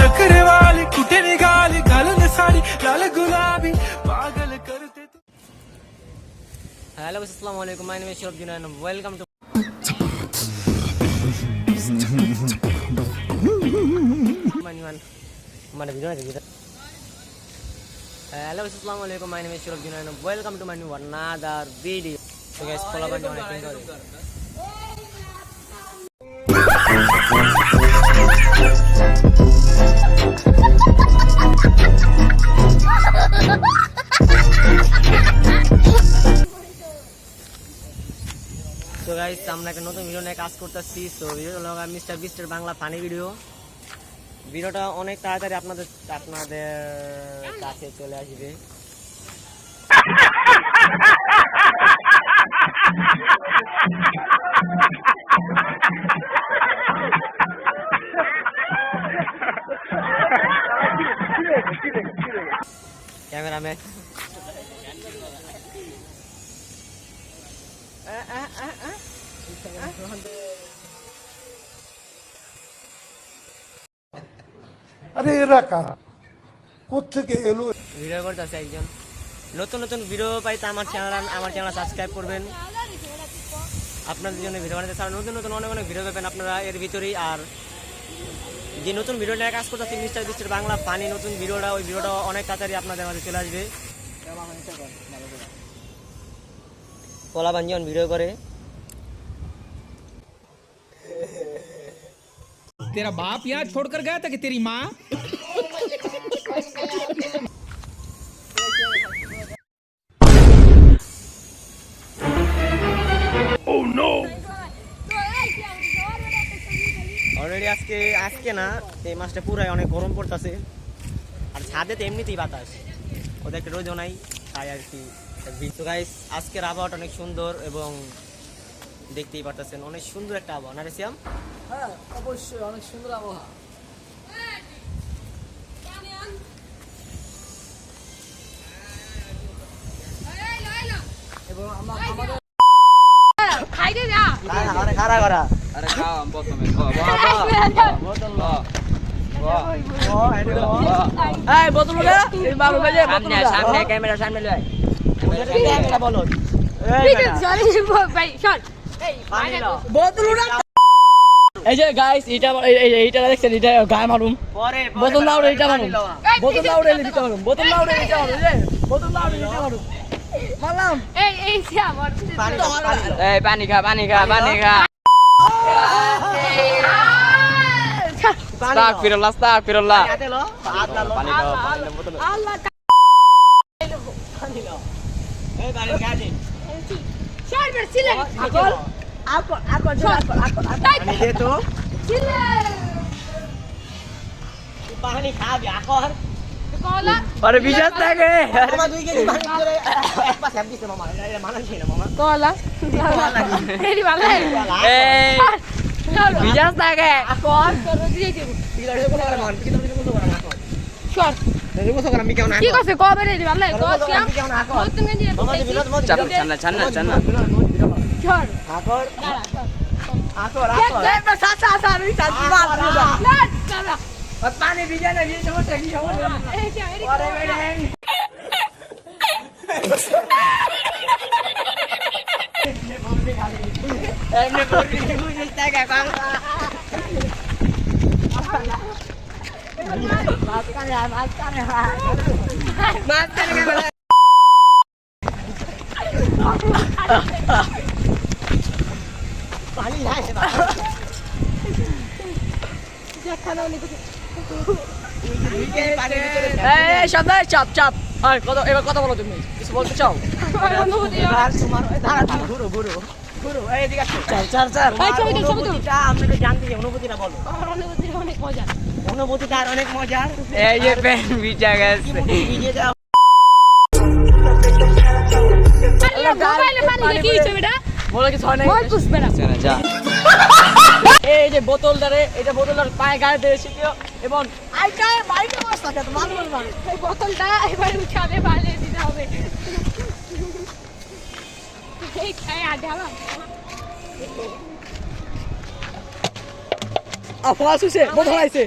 नखरे वाली कुठे निघाली घालून साडी लाल गुलाबी पागल करते तू. হ্যালো আসসালামু আলাইকুম my name is Sharaf Junan welcome to মানিমান মানে ভিডিও আছে ভিডিও হ্যালো আসসালামু আলাইকুম my name is Sharaf Junan welcome to my new another video so guys follow button অনেক ক্লিক করুন তো গাইস আমরা একটা নতুন ভিডিও নিয়ে কাজ করতেছি। ভিডিওটা হলো mister Beast Bangla funny video ভিডিওটা অনেক তাড়াতাড়ি আপনাদের আপনাদের কাছে চলে আসবে। ক্যামেরাম্যান আরে এরা কারা? কোথেকে এলো? ভিডিও করতেছে একজন। নতুন নতুন ভিডিও পাইতে আমার চ্যানেল আমার চ্যানেল সাবস্ক্রাইব করবেন। আপনাদের জন্য ভিডিও বানাতে চান নতুন নতুন অনেক অনেক ভিডিও পাবেন আপনারা এর ভিতরেই। আর যে নতুন ভিডিও নিয়ে কাজ করতেছি, মিস্টার বিস্টার বাংলা পানি নতুন ভিডিওটা, ওই ভিডিওটা অনেক তাড়াতাড়ি আপনাদের মাঝে চলে আসবে। কলা বাঞ্জন ভিডিও করে। तेरा बाप यहाँ छोड़कर गया था कि तेरी माँ অলরেডি আজকে আজকে না এই মাসটা পুরাই অনেক গরম পড়তেছে আর ছাদে তো এমনিতেই বাতাস ওদের একটা রোদও নাই তাই আর কি তো গাইস আজকের আবহাওয়াটা অনেক সুন্দর এবং দেখতেই পারতেছেন অনেক সুন্দর একটা আবহাওয়া না রে শ্যাম খাইতে যা খারা করা এই বোতল উঠে এই বাবু বেজে বোতল সামনে ক্যামেরা সামনে লয় বলো মানে। বোতল এই যে গাইস এটা এই- এই এইটা দেখছেন এটা গায়ে মারুম। পরে বোতল না উঠে এটা মারুম বোতল না চলে এটা মারুম বোতল না উঠে এটা মারুম এই বোতল না উঠে এটা মারুম মারলাম। এই এই সে আমার পানি দাও, এই পানি খা পানি খা পানি খা। পানি দাও। ফিরল্লাহ আস্তাক ফিরল্লাহ হাতে লো, হাত না লো। পানি বোতলে। আল্লাহ পানি দাও। এই পানি দিন। বের দে তো। পানি খাবি, আকর। আরে বিশ্বাস থাকে মামা দুই কেজি পানির ভিতরে এক পা স্যাপ দিছে মামা। এটা- এটা মানানসই না মামা। কলা এই ভালো এই বিশ্বাস থাকে আকর। করে দিয়ে দেব না, আকর। না, কি করছে কবে রে ভালো কস આખર આખર આખર આખર એક બે સાસા સાસા રી સાસી વાત ના પત્તાને બીજાને વીજ હો ચગી હો અરે બેડે એમને બોલી હું જતા કે કામ માફ કરે માફ કરે માફ કરે ভিতরে এই সদাই চাপ চাপ। আর কত এবার কথা বলো তুমি। কিছু বলতে চাও? ঘুরো, ঘুরো, ঘুরো, এই চার চার চার। অনুভূতিটা একটু জানতে অনুভূতিটা বলো। আমার অনুভূতি অনেক মজা অনুভূতিটা আর অনেক মজার। এই যে পেন ভিজা গেছে। ভিজে যাও। মোবাইলে পানি কি ছবিটা? বলো কিছু হয় না মোবাইল পুষবে না। যা। এই যে বোতলটারে এটা বোতলটার পায়ে গায়ে দিয়ে শিখিও এবং আইটায় বাইকে মাছ থাকে তো মানুষ মানে এই বোতলটা এবার উঠাবে পালে দিতে হবে। এই বোতল আইছে।